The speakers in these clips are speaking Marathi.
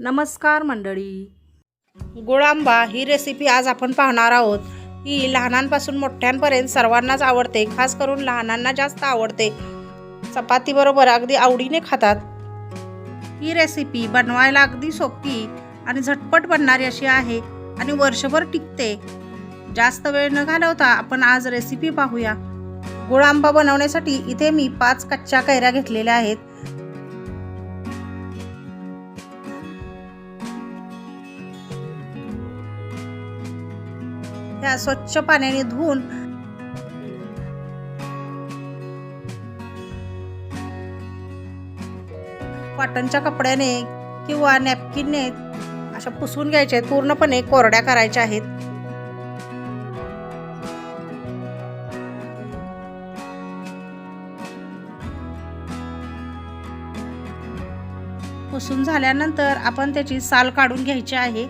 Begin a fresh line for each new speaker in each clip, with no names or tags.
नमस्कार मंडळी. गुळांबा ही रेसिपी आज आपण पाहणार आहोत. ही लहानांपासून मोठ्यांपर्यंत सर्वांनाच आवडते खास करून लहानांना जास्त आवडते. चपातीबरोबर अगदी आवडीने खातात. ही रेसिपी बनवायला अगदी सोपी आणि झटपट बनणारी अशी आहे आणि वर्षभर टिकते. जास्त वेळ न घालवता आपण आज रेसिपी पाहूया. गुळांबा बनवण्यासाठी इथे मी पाच कच्च्या कैऱ्या घेतलेल्या आहेत. ह्या स्वच्छ पाण्याने धुवून कॉटनच्या कपड्याने किंवा नॅपकिनने अशा पुसून घ्यायच्या आहेत पूर्णपणे कोरड्या करायच्या आहेत. पुसून झाल्यानंतर आपण त्याची साल काढून घ्यायची आहे.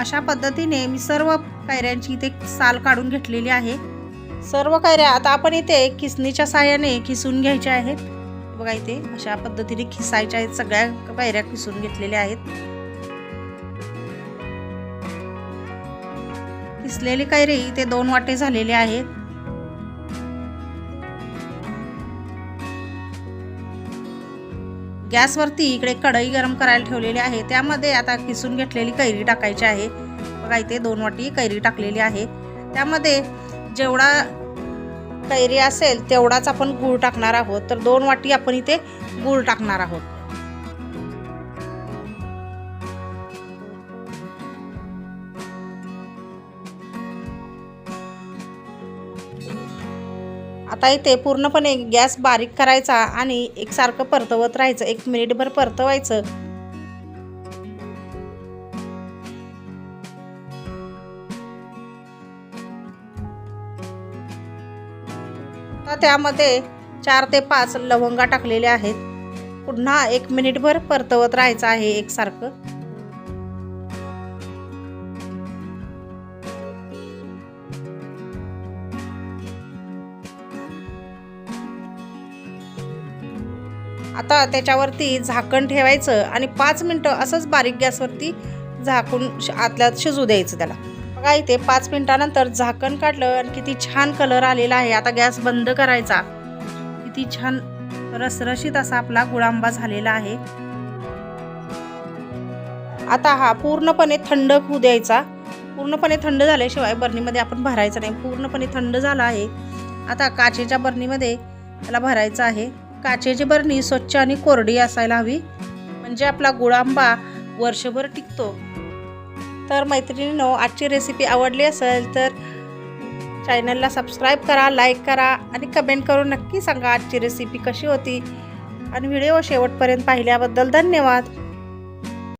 अशा पद्धतीने मी सर्व कैऱ्यांची इथे साल काढून घेतलेली आहे. सर्व कैऱ्या आता आपण इथे किसणीच्या साहाय्याने खिसून घ्यायच्या आहेत. बघा इथे अशा पद्धतीने खिसायच्या आहेत सगळ्या कैऱ्या खिसून घेतलेल्या आहेत. किसलेली कैरी इथे दोन वाटे झालेले आहेत. गॅसवरती इकडे कढई गरम करायला ठेवलेली आहे. त्यामध्ये आता किसून घेतलेली कैरी टाकायची आहे. बघा इथे दोन वाटी कैरी टाकलेली आहे. त्यामध्ये जेवढा कैरी असेल तेवढाच आपण गूळ टाकणार आहोत. तर दोन वाटी आपण इथे गूळ टाकणार आहोत. आता इथे पूर्णपणे गॅस बारीक करायचा आणि एकसारखं परतवत राहायचं. एक मिनिटभर परतवायचं. आता त्यामध्ये चार ते पाच लवंगा टाकलेल्या आहेत. पुन्हा एक मिनिटभर परतवत राहायचं आहे एकसारखं. आता त्याच्यावरती झाकण ठेवायचं आणि पाच मिनटं असंच बारीक गॅसवरती झाकून आतल्यात शिजू द्यायचं त्याला. बघा इथे पाच मिनटानंतर झाकण काढलं आणि किती छान कलर आलेला आहे. आता गॅस बंद करायचा. किती छान रसरशीत असा आपला गुळांबा झालेला आहे. आता हा पूर्णपणे थंड होऊ द्यायचा. पूर्णपणे थंड झाल्याशिवाय बरणीमध्ये आपण भरायचं नाही. पूर्णपणे थंड झाला आहे. आता काचेच्या बरणीमध्ये त्याला भरायचं आहे. काचेची बरणी स्वच्छ आणि कोरडी असायला हवी. म्हणजे आपला गुळांबा वर्षभर टिकतो. तर मैत्रिणीनो आजची रेसिपी आवडली असेल तर चॅनलला सबस्क्राईब करा लाईक करा आणि कमेंट करून नक्की सांगा आजची रेसिपी कशी होती. आणि व्हिडिओ शेवटपर्यंत पाहिल्याबद्दल धन्यवाद.